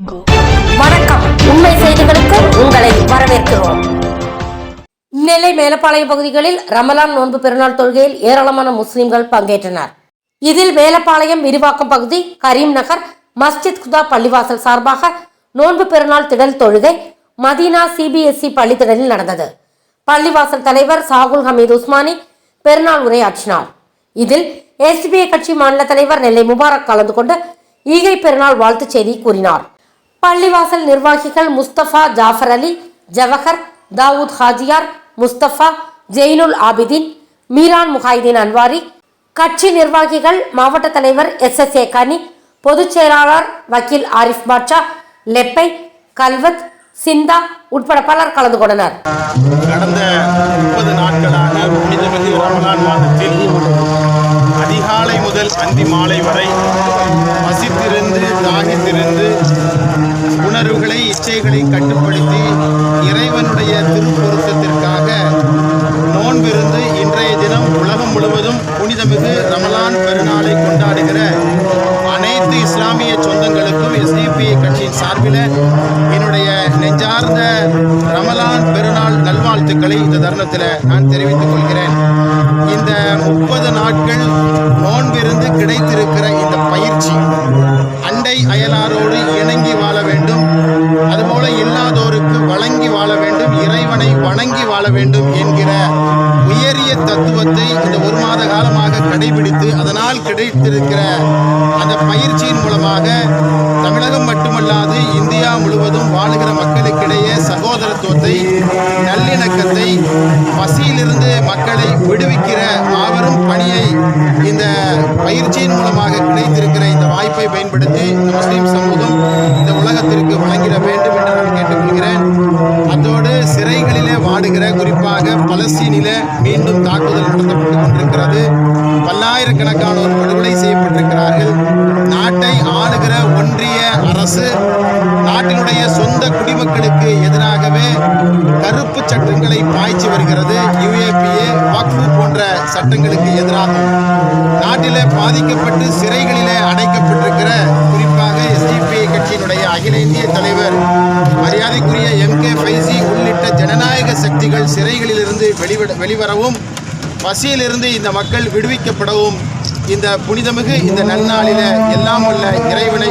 வணக்கம். உண்மை செய்திகளுக்கு உங்களை வரவேற்கிறோம். நெல்லை மேலப்பாளையம் பகுதிகளில் ரமலான் நோன்பு பெருநாள் தொழுகையில் ஏராளமான முஸ்லிம்கள் பங்கேற்றனர். இதில் மேலப்பாளையம் விரிவாக்கம் பகுதி கரீம் நகர் மஸ்ஜித் குதா பள்ளிவாசல் சார்பாக நோன்பு பெருநாள் திடல் தொழுகை மதீனா சிபிஎஸ்இ பள்ளித்திடலில் நடந்தது. பள்ளிவாசல் தலைவர் சாகுல் ஹமீத் உஸ்மானி பெருநாள் உரையாற்றினார். இதில் எஸ்பிஐ கட்சி மாநில தலைவர் நெல்லை முபாரக் கலந்து கொண்டு ஈகை பெருநாள் வாழ்த்துச் செய்தி கூறினார். பள்ளிவாசல் நிர்வாகிகள் முஸ்தபா ஜாஃபர் அலி ஜவஹர் தாவூத் ஹாஜியார் முஸ்தபா ஜெயினுல் ஆபிதீன் மீரான் முஹாயிதீன் அன்வாரி கட்சி நிர்வாகிகள் மாவட்ட தலைவர் எஸ் எஸ் ஏகானி பொதுச்செயலாளர் பொதுச் செயலாளர் வக்கீல் ஆரிஃப் பாட்ஷா லெப்பை கல்வத் சிந்தா உட்பட பலர் கலந்து கொண்டனர். கடந்த முப்பது நாட்களாக புனிதமிகு ரமலான் மாதத்தில் அதிகாலை முதல் அந்தி மாலை வரை வசித்திருந்து உணர்வுகளை இச்சைகளை கட்டுப்படுத்தி இறைவனுடைய திருப்பொருத்தத்திற்காக நோன்பிருந்து இன்றைய தினம் உலகம் முழுவதும் புனிதமிகு ரமலான் பெருநாளை கொண்டாடுகிற அனைத்து இஸ்லாமிய சொந்தங்களுக்கும் எஸ்டிபி கட்சியின் சார்பில் என்னுடைய நெஞ்சார்ந்த ரமலான் பெருநாள் நல்வாழ்த்துக்களை இந்த தருணத்தில் நான் தெரிவித்துக் கொள்கிறேன். இந்த முப்பது நாட்கள் தத்துவத்தை இந்த ஒரு மாத காலமாக கடைபிடித்து அதனால் கிடைத்திருக்கிற அந்த பயிற்சியின் மூலமாக தமிழகம் மட்டுமல்லாது இந்தியா முழுவதும் வாழுகிற மக்களுக்கிடையே சகோதரத்துவத்தை நல்லிணக்கத்தை பசியிலிருந்து மக்களை விடுவிக்கிற மாபெரும் பணியை இந்த பயிற்சியின் மூலமாக கிடைத்திருக்கிற இந்த வாய்ப்பை பயன்படுத்தி இந்த முஸ்லீம் சமூகம் இந்த உலகத்திற்கு வழங்கிட வேண்டும் என்று நான் கேட்டுக்கொள்கிறேன். அதோடு சிறைகளிலே வாடுகிற குறிப்பாக பலஸ்தீனில மீண்டும் தாக்குதல் நடத்தப்பட்டு கொண்டிருக்கிறது. பல்லாயிரக்கணக்கானோர் படுகொலை செய்யப்பட்டிருக்கிறார்கள். நாட்டை ஆளுகிற ஒன்றிய அரசு நாட்டினுடைய சொந்த குடிமக்களுக்கு எதிராகவே கருப்பு சட்டங்களை பாய்ச்சி வருகிறது. யுஏபிஏ வக்ஃபு போன்ற சட்டங்களுக்கு எதிராக நாட்டில பாதிக்கப்பட்டு சிறைகளிலே அடைக்கப்பட்டிருக்கிற குறிப்பாக எஸ்டிபிஐ கட்சியினுடைய அகில இந்திய தலைவர் மரியாதைக்குரிய எம் கே ஃபைசி உள்ளிட்ட ஜனநாயக சக்திகள் சிறைகளிலிருந்து வெளிவிட வெளிவரவும் பசியிலிருந்து இந்த மக்கள் விடுவிக்கப்படவும் இந்த புனிதமிகு இந்த நன்னாளில எல்லாம் உள்ள இறைவனை